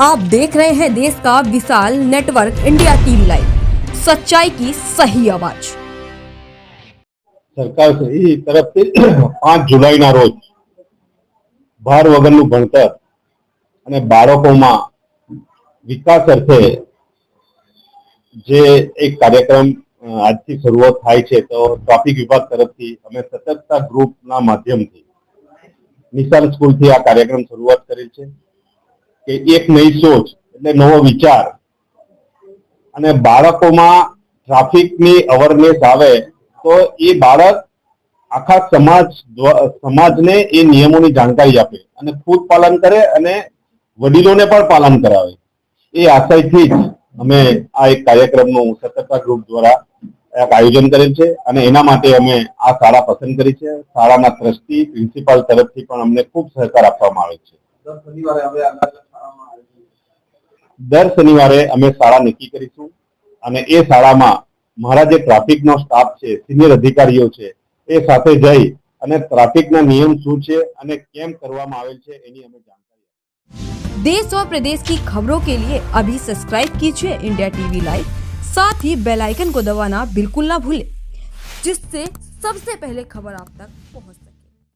आप देख रहे हैं देश का विशाल नेटवर्क इंडिया टीवी लाइव सच्चाई की सही आवाज સરકાર શ્રી તરફથી પાંચ જુલાઈના રોજ ભાર વગરનું ભણતર અને બાળકોમાં વિકાસ અર્થે જે એક કાર્યક્રમ અ, આજથી શરૂઆત થાય છે તો ટ્રાફિક વિભાગ તરફથી અમે સતર્કતા ગ્રુપના માધ્યમથી નિશાન સ્કૂલથી આ કાર્યક્રમ શરૂઆત કરેલ છે કે એક નવી સોચ, એટલે નવો વિચાર. અને બાળકોમાં ટ્રાફિકની અવેરનેસ આવે, તો એ બાળક આખા સમાજ સમાજને એ નિયમોની જાણકારી આપે અને ખુદ પાલન કરે અને વડીલોને પણ પાલન કરાવે. એ આશયથી જ અમે આ એક કાર્યક્રમનું સતર્કતા ગ્રુપ દ્વારા એક આયોજન કરેલ છે અને એના માટે અમે આ શાળા પસંદ કરી છે. શાળાના ટ્રસ્ટી, પ્રિન્સિપાલ તરફથી પણ અમને ખૂબ સહકાર આપવામાં આવે છે. દર શનિવારે હવે અલગ અલગ શાળામાં આયોજન દર શનિવારે અમે શાળા નક્કી કરીશું અને એ શાળામાં મારા જે ટ્રાફિકનો સ્ટાફ છે સિનિયર અધિકારીઓ છે એ સાથે જઈ અને ટ્રાફિકના નિયમ શું છે અને કેમ કરવામાં આવેલ છે એની અમે જાણકારી देश और प्रदेश की खबरों के लिए अभी सब्सक्राइब कीजिए इंडिया टीवी लाइव साथ ही बेल आइकन को दबाना बिल्कुल ना भूलें जिससे सबसे पहले खबर आप तक पहुंच